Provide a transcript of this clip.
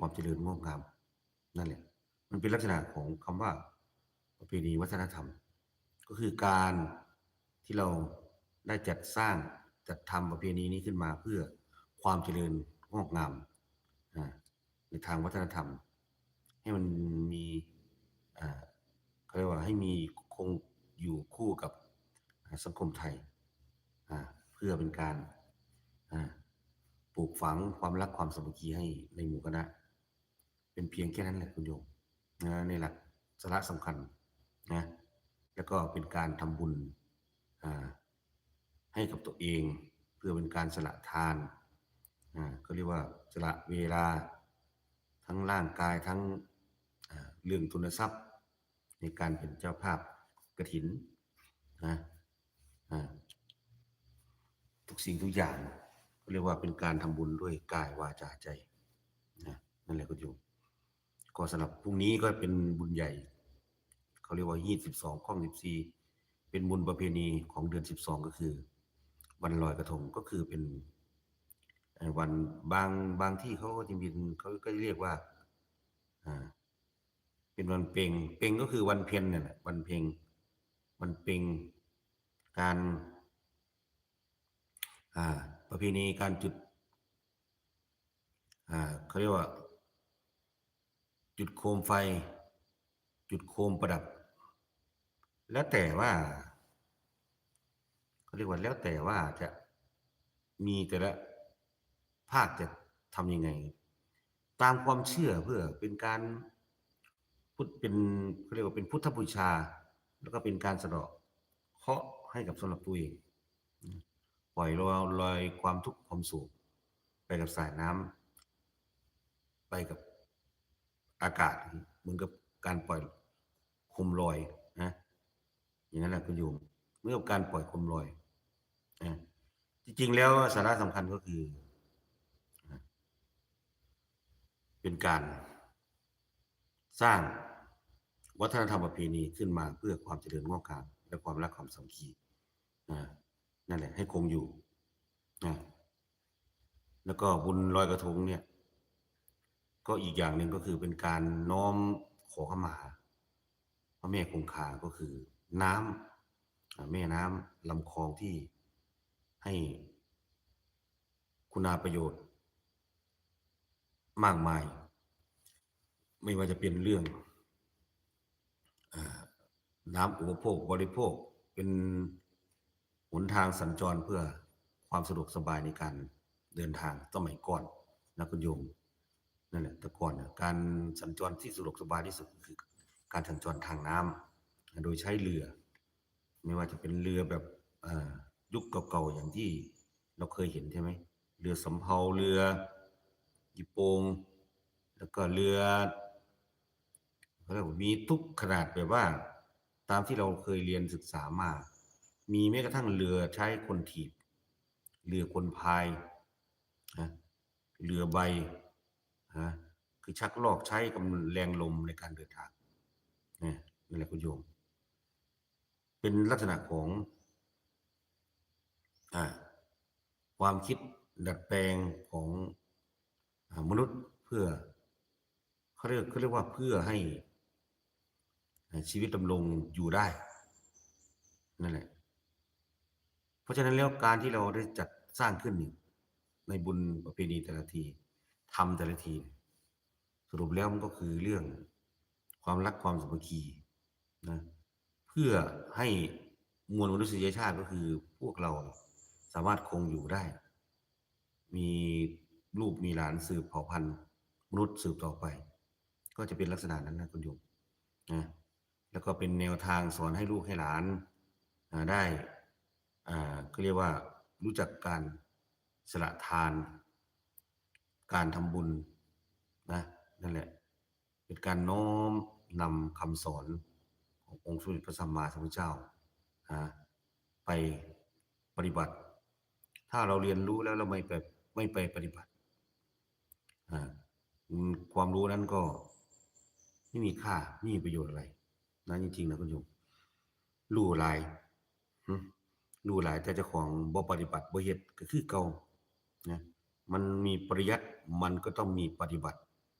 ความเจริญงอกงาม นั่นแหละ มันเป็นลักษณะของคำว่า ประเพณีวัฒนธรรม ก็คือการที่เราได้จัดสร้างจัดทำประเพณีนี้ขึ้นมาเพื่อความเจริญงอกงามในทางวัฒนธรรม ให้มันมีเขาเรียกว่าให้มีคงอยู่คู่กับสังคมไทยเพื่อเป็นการปลูกฝังความรักความสามัคคีให้ในหมู่คณะ เป็นเพียงแค่นั้นแหละคุณโยมนะในหลักสาระสำคัญนะแล้วก็เป็นการทำบุญให้กับตัวเองเพื่อเป็นการสละทานก็เรียกว่าสละเวลาทั้งร่างกายทั้งเรื่องทุนทรัพย์ ในการเป็นเจ้าภาพกระถินนะทุกสิ่งทุกอย่างก็เรียกว่าเป็นการทำบุญด้วยกายวาจาใจนะนั่นแหละคุณโยม ก็สำหรับพรุ่งนี้ก็เป็นบุญใหญ่ เขาเรียกว่ายี่สิบสองข้องสิบสี่เป็นบุญประเพณีของเดือนสิบสองก็คือ วันลอยกระทงก็คือเป็นวันบางบางที่เขาก็จะมีเขาก็เรียกว่า อ่า เป็นวันเพ็งเพ็งก็คือวันเพ็ญเนี่ยแหละวันเพ็งวันเพ็งการ อ่า ประเพณีการจุด อ่าเขาเรียกว่า จุดโคมไฟ จุดโคมประดับ แล้วแต่ว่าเขาเรียกว่าแล้วแต่ว่าจะมีแต่ละภาคจะทำยังไง ตามความเชื่อเพื่อเป็นการพุทธเป็นเขาเรียกว่าเป็นพุทธบูชา แล้วก็เป็นการสะเดาะเคาะให้กับสำหรับตัวเองปล่อยลอยลอยความทุกข์ความโศกไปกับสายน้ำไปกับ อากาศเหมือนกับการปล่อยคมลอยนะอย่างนั้นแหละคุณโยมเมื่อการปล่อยคมลอยนะจริงๆแล้วสาระสำคัญก็คือ เป็นการสร้างวัฒนธรรมประเพณีขึ้นมาเพื่อความเจริญงอกงามและความรักความสามัคคีนะนั่นแหละให้คงอยู่นะแล้วก็บุญลอยกระทงเนี่ย ก็อีกอย่างหนึ่งก็คือเป็นการน้อมขอขมาพระแม่คงคาก็คือน้ำอ่าแม่น้ำลำคลองที่ให้คุณาประโยชน์ มากมาย ไม่ว่าจะเป็นเรื่องอน้ำอุปโภคบริโภคเป็นหนทางสัญจรเพื่อความสะดวกสบายในการเดินทางสมัยก่อนนะคุณโยม นั่นแหละแต่ก่อนน่ะการสัญจรที่สะดวกสบายที่สุดคือ การสัญจรทางน้ำโดยใช้เรือ ไม่ว่าจะเป็นเรือแบบยุคเก่าๆอย่างที่เราเคยเห็นใช่ไหมเรือสำเภาเรือยิโปง แล้วก็เรือเขาเรียกว่ามีทุกขนาดแบบว่า ตามที่เราเคยเรียนศึกษามา มีแม้กระทั่งเรือใช้คนถีบ เรือคนพายนะเรือใบ นะคือชักลอกใช้กำลังแรงลมในการเดินทางนี่นั่แหละคุณโยม เป็นลักษณะของอ่าความคิดดัดแปลงของอมนุษย์เพื่อเขาเรียกเขาเรียกว่าเพื่อให้ชีวิตดำรงอยู่ได้นั่นแหละ เพราะฉะนั้นแล้วการที่เราได้จัดสร้างขึ้นในบุญประเพณีแต่ละที ทำแต่ละทีสรุปแล้วมันก็คือเรื่องความรักความสามัคคีนะเพื่อให้มวลมนุษยชาติก็คือพวกเราสามารถคงอยู่ได้ มีลูกมีหลานสืบเผ่าพันธุ์มนุษย์สืบต่อไป ก็จะเป็นลักษณะนั้นนะคุณโยมนะแล้วก็เป็นแนวทางสอนให้ลูกให้หลานได้อ่าก็เรียกว่ารู้จักการสละทาน การทำบุญนะนั่นแหละ เป็นการน้อมนำคำสอนขององค์สมเด็จพระสัมมาสัมพุทธเจ้าไปปฏิบัติ ถ้าเราเรียนรู้แล้วเราไม่ไปไม่ไปปฏิบัติความรู้นั้นก็ไม่มีค่าไม่มีประโยชน์อะไรนะจริงๆนะคุณโยมรู้หลายรู้หลายแต่เจ้าของบ่ปฏิบัติบ่เฮ็ดก็คือเก่านะ มันมีปริยัติมันก็ต้องมีปฏิบัติ